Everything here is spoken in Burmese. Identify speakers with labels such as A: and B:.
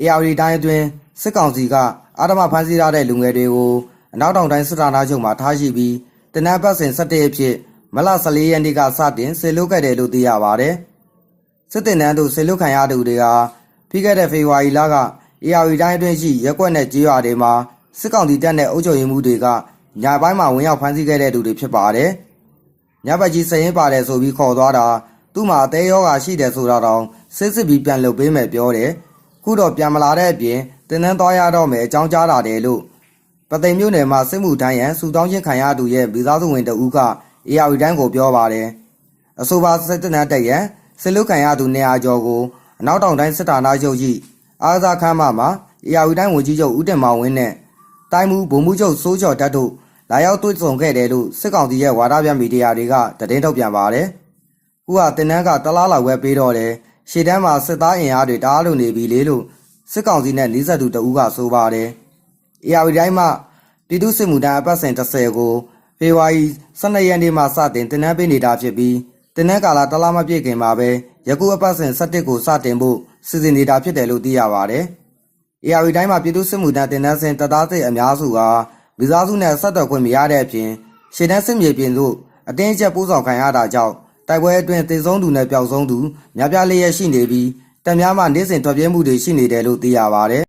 A: AR တိုင်းအတွင်းစစ်ကောင်စီကအာဓမဖမ်းဆီးထားတဲ့လူငယ်တွေကိုအနောက်တောင်တိုင်းစစ်ဌာနချုပ်မှာထားရှိပြီးတနက်ပတ်စဉ်17ရက်ဖြစ်မလ14ရက်နေ့ကစတင်ဆေလွတ်ခဲ့တယ်လို့သိရပါတယ်။စစ်တင်တန်းတို့ဆေလွတ်ခံရသူတွေဟာပြီးခဲ့တဲ့ဖေဖော်ဝါရီလက AR တိုင်းအတွင်းရှိရက်ကွက်နဲ့ကြေးရွာတွေမှာစစ်ကောင်စီတပ်နဲ့အုပ်ချုပ်ရေးမှုတွေကညာပိုင်းမှာဝင်ရောက်ဖမ်းဆီးခဲ့တဲ့သူတွေဖြစ်ပါတယ်။ညဘက်ကြီးစရင်ပါတယ်ဆိုပြီးခေါ်သွားတာသူ့မှာအသေးရောဂါရှိတယ်ဆိုတာတောင်စစ်စစ်ပြီးပြန်လုပ်ပေးမယ်ပြောတယ် ခုတော့ပြန်မလာတဲ့အပြင်တင်းနှန်းသွားရတော့မယ်အကြောင်းကြားတာတယ်လို့ပသိမ်မြို့နယ်မှာစစ်မှုထမ်းရန်စူတောင်းချင်းခံရသူရဲ့မိသားစုဝင်တဦးက AR တိုင်းကိုပြောပါတယ်အဆိုပါစစ်တပ်နဲ့တက်ရန်စစ်လုခံရသူနေရာကျော်ကိုအနောက်တောင်တိုင်းစစ်ဌာနချုပ်ရှိအားသာခမ်းမမှာ AR တိုင်းဝန်ကြီးချုပ်ဦးတင်မောင်ဝင်းနဲ့တိုင်းမှုဗိုလ်မှူးချုပ်စိုးချော်တက်တို့လာရောက်တွေ့ဆုံခဲ့တယ်လို့စစ်ကောင်စီရဲ့ဝါဒပြမီဒီယာတွေကသတင်းထုတ်ပြန်ပါတယ်။ခုကတင်နန်းကတလားလောက်ပဲပေးတော့တယ်။ ရှေ့တန်းမှာစစ်သားအင်အားတွေတအားလိုနေပြီလေလို့စစ်ကောင်စီနဲ့နှိစက်သူတဦးကဆိုပါတယ်။ AR တိုင်းမှာပြည်သူ့စစ်မှုထမ်းအပတ်စဉ်30ကိုဖေဖော်ဝါရီ12ရက်နေ့မှစတင်တင်နန်းပေးနေတာဖြစ်ပြီးတင်နန်းကာလတလားမပြည့်ခင်မှာပဲယခုအပတ်စဉ်17ကိုစတင်ဖို့စီစဉ်နေတာဖြစ်တယ်လို့သိရပါတယ်။ AR တိုင်းမှာပြည်သူ့စစ်မှုထမ်းတင်နန်းစဉ်တပ်သားစစ်အများစုကမိသားစုနဲ့ဆက်သွယ်ခွင့်မရတဲ့အပြင်ရှေ့တန်းစစ်မြေပြင်သို့အတင်းအကျပ်ပို့ဆောင်ခံရတာကြောင့် တိုက်ပွဲအတွင်းသေဆုံးသူနဲ့ပျောက်ဆုံးသူများပြားလျက်ရှိနေပြီးတပ်များမှနေ့စဉ်ထွက်ပြေးမှုတွေရှိနေတယ်လို့သိရပါတယ်